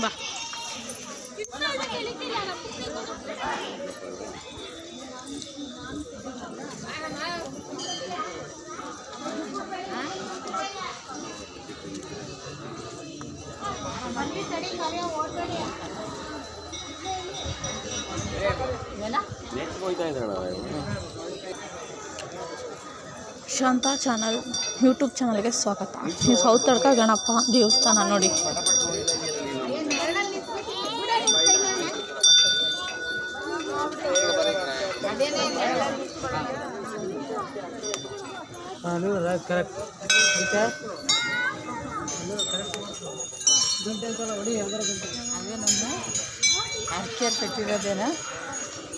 ಬಾ. ಶಾಂತ channel YouTube ಚಾನಲ್ಗೆ ಸ್ವಾಗತ. ಈ ಸೌತಡ್ಕ ಗಣಪ ದೇವಸ್ಥಾನ ನೋಡಿ. ಕರೆಕ್ಟ್ ಅರ್ಕೆರ್ ಕಟ್ಟಿರೋದೇನಾ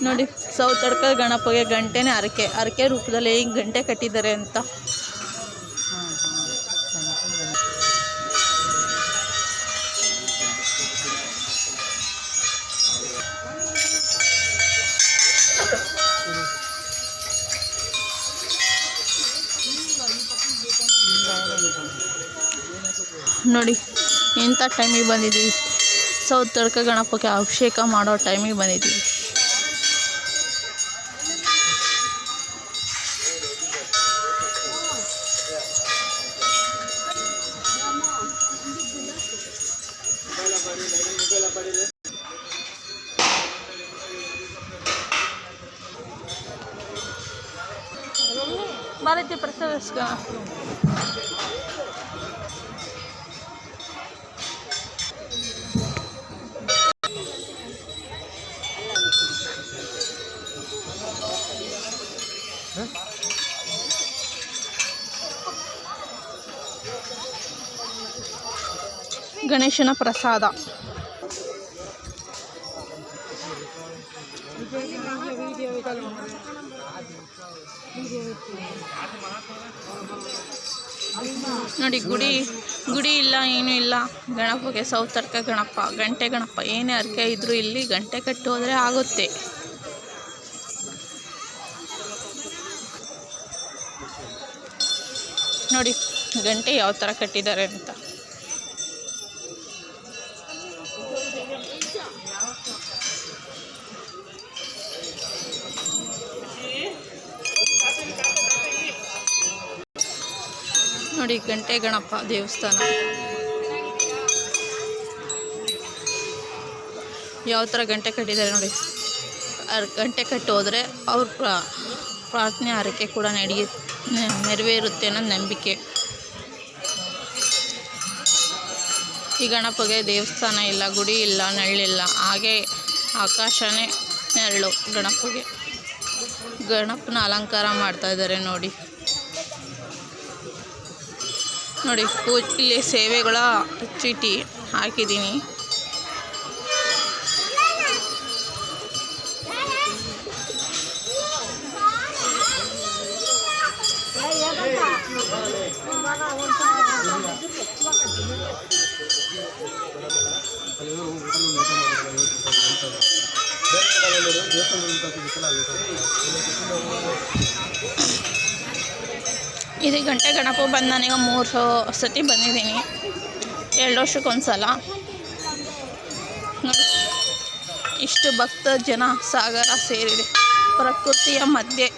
ನೋಡಿ ಸೌತಡ್ಕ ಗಣಪಗೆ ಗಂಟೆನೇ ಅರಕೆ. ಅರಕೆ ರೂಪದಲ್ಲಿ ಹೇಗೆ ಗಂಟೆ ಕಟ್ಟಿದ್ದಾರೆ ಅಂತ. ನೋಡಿ ಇಂಥ ಟೈಮಿಗೆ ಬಂದಿದ್ದೀವಿ ಸೌತಡ್ಕ ಗಣಪಕ್ಕೆ ಅಭಿಷೇಕ ಮಾಡೋ ಟೈಮಿಗೆ ಬಂದಿದ್ದೀವಿ ಭಾರತೀಯ ಪ್ರಸಾದ ಗಣೇಶನ ಪ್ರಸಾದ. ನೋಡಿ, ಗುಡಿ ಗುಡಿ ಇಲ್ಲ, ಏನೂ ಇಲ್ಲ. ಗಣಪಗೆ ಸೌತರ್ಕ ಗಣಪ, ಗಂಟೆ ಗಣಪ. ಏನೇ ಅರ್ಕೆ ಇದ್ರೂ ಇಲ್ಲಿ ಗಂಟೆ ಕಟ್ಟಿ ಹೋದರೆ ಆಗುತ್ತೆ. ನೋಡಿ, ಗಂಟೆ ಯಾವ ಥರ ಕಟ್ಟಿದ್ದಾರೆ ಅಂತ. ನೋಡಿ ಗಂಟೆ ಗಣಪ ದೇವಸ್ಥಾನ. ಯಾವ ಥರ ಗಂಟೆ ಕಟ್ಟಿದ್ದಾರೆ ನೋಡಿ. ಗಂಟೆ ಕಟ್ಟೋದ್ರೆ ಹೋದರೆ ಅವ್ರ ಪ್ರಾ- ಪ್ರಾರ್ಥನೆ ಹರಕೆ ಕೂಡ ನಡೆಯ ನೆರವೇರುತ್ತೆ ಅನ್ನೋ ನಂಬಿಕೆ. ಈ ಗಣಪಗೆ ದೇವಸ್ಥಾನ ಇಲ್ಲ, ಗುಡಿ ಇಲ್ಲ ನೆರಳಿಲ್ಲ ಹಾಗೆ ಆಕಾಶನೇ ನೆರಳು ಗಣಪಗೆ. ಗಣಪನ ಅಲಂಕಾರ ಮಾಡ್ತಾ ಇದ್ದಾರೆ ನೋಡಿ. ನೋಡಿ ಪೂಜ ಇಲ್ಲಿ ಸೇವೆಗಳ ಚೀಟಿ ಹಾಕಿದ್ದೀನಿ. ಇದು ಗಂಟೆ ಗಣಪ ಬಂದು ನಾನೀಗ ಮೂರು ಸತಿ ಬಂದಿದ್ದೀನಿ. ಎರಡು ವರ್ಷಕ್ಕೊಂದು ಸಲ ಇಷ್ಟು ಭಕ್ತ ಜನ ಸಾಗರ ಸೇರಿದೆ. ಪ್ರಕೃತಿಯ ಮಧ್ಯೆ.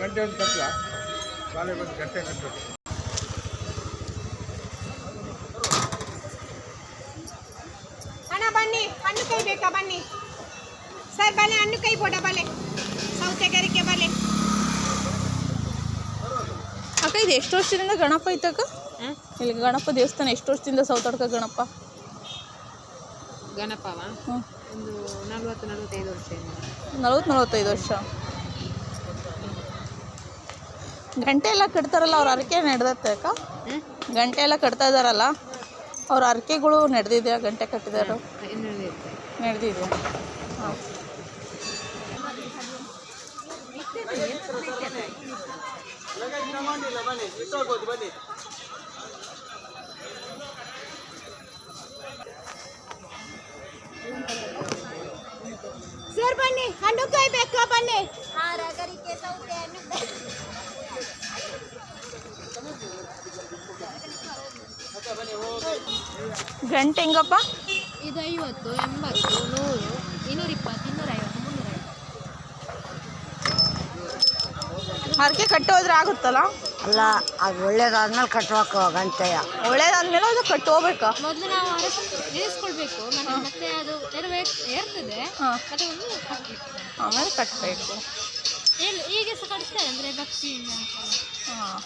ಗಂಟೆ ಒಂದು ಗಂಟೆ ಕಟ್ಟು ಅಣ್ಣ ಬನ್ನಿ ಹಣ್ಣು ಕೈ ಬೇಕಾ? ಬನ್ನಿ. ಸರ್ ಬಲೆ ಹಣ್ಣು ಕೈ ಬೋಡ ಬಲೆ ಸೌತೆಗರಿಕೆ ಬಲೆ ಅಕ್ಕ ಇದು ಎಷ್ಟು ವರ್ಷದಿಂದ ಗಣಪ ಐತಕ್ಕ ಇಲ್ಲಿ ಗಣಪ ದೇವಸ್ಥಾನ ಎಷ್ಟು ವರ್ಷದಿಂದ ಸೌತಡ್ಕ ಗಣಪ? ಗಣಪವ? ಒಂದು ನಲ್ವತ್ತು ನಲವತ್ತೈದು ವರ್ಷ ನಲ್ವತ್ತು ನಲವತ್ತೈದು ವರ್ಷ. ಗಂಟೆ ಎಲ್ಲ ಕಟ್ತಾರಲ್ಲ ಅವ್ರ ಅರಕೆ ನಡೆದತ್ತೆ ಅಕ್ಕ? ಗಂಟೆ ಎಲ್ಲ ಕಟ್ತಾ ಇದಾರಲ್ಲ ಅವ್ರ ಅರಕೆಗಳು ನಡೆದಿದೆಯಾ ಗಂಟೆ ಕಟ್ಟಿದಾರು? ನಡೆದಿದೆ ಹಾಂ ಸರ್ ಬನ್ನಿ ಹಣ್ಣು ಕಾಯ್ಬೇಕಾ ಬನ್ನಿ ಗಂಟೆ ಹೆಂಗಪ್ಪ ಇದು ಐವತ್ತು ಎಂಬತ್ತು ನೂರು ಇನ್ನೂರ ಇಪ್ಪತ್ತು ಇನ್ನೂರ ಐವತ್ತು ಮುನ್ನೂರ ಐವತ್ತು. ಹರಕೆ ಕಟ್ಟೋದ್ರೆ ಆಗುತ್ತಲ್ಲ? ಅಲ್ಲ ಅದು ಒಳ್ಳೇದಾದ್ಮೇಲೆ ಕಟ್ಬೇಕು ಗಂಟೆಯ. ಒಳ್ಳೇದಾದ್ಮೇಲೆ ಅದು ಕಟ್ಟು ಹೋಗ್ಬೇಕು? ಮೊದಲು ನಾವು ಇರಿಸ್ಕೊಳ್ಬೇಕು ಮತ್ತೆ ಮತ್ತೆ ಅದು ಏರ್ತದೆ ಹಾಂ. ಮತ್ತೆ ಒಂದು ಕಟ್ಟಬೇಕು ಆಮೇಲೆ ಕಟ್ಟಬೇಕು ಎಲ್ಲಿ ಈಗ ಸಹ ಕಟ್ತಾರೆ ಅಂದರೆ ಭಕ್ತಿಯಿಂದ ಹಾಂ.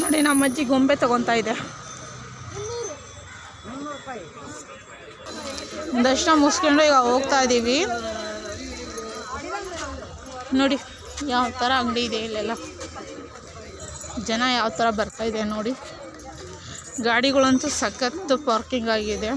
ನೋಡಿ ನಮ್ಮ ಅಜ್ಜಿ ಗೊಂಬೆ ತಗೊತಾ ಇದೆ. ದರ್ಶನ ಮುಗಿಸ್ಕೊಂಡು ಈಗ ಹೋಗ್ತಾ ಇದ್ದೀವಿ ನೋಡಿ, ಯಾವ ಥರ ಅಂಗಡಿ ಇದೆ ಇಲ್ಲೆಲ್ಲ. ಜನ ಯಾವ ಥರ ಬರ್ತಾ ಇದೆ ನೋಡಿ. ಗಾಡಿಗಳಂತೂ ಸಖತ್ತು ಪಾರ್ಕಿಂಗ್ ಆಗಿದೆ.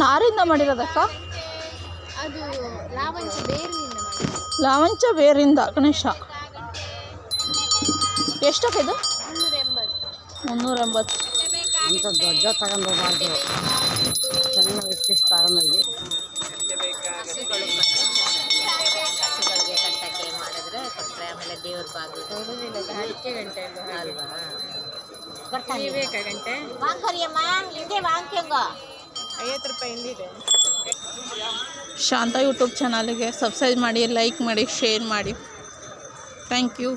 ನಾರಿಂದ ಮಾಡಿರೋದಕ್ಕ ಅದು ಲಾವಂಚ ಬೇರಿನಿಂದ ಲಾವಂಚ ಬೇರಿಂದ ಗಣೇಶ ಎಷ್ಟಕ್ಕೆ ಇದು ಮುನ್ನೂರ ಎಂಬತ್ತು ಅಂತ ದೊಡ್ಡ ಸಣ್ಣ ತಗೊಂಡೋಗಿ ಹಸುಗಳಿಗೆ ಕಟ್ಟಕ್ಕೆ ಮಾಡಿದ್ರೆ ಕೊಟ್ಟರೆ ಆಮೇಲೆ ದೇವ್ರ ಬಾಗಿಲು ಅಲ್ವಾ ವಾಂಕರಿಯಮ್ಮ ಇದೆ ವಾಂಕ್ಯಂಗ ಐವತ್ತು ರೂಪಾಯಿ ಇಲ್ಲಿದೆ ಶಾಂತ ಯೂಟ್ಯೂಬ್ ಚಾನಲ್ಗೆ ಸಬ್ಸ್ಕ್ರೈಬ್ ಮಾಡಿ ಲೈಕ್ ಮಾಡಿ ಶೇರ್ ಮಾಡಿ. Thank you.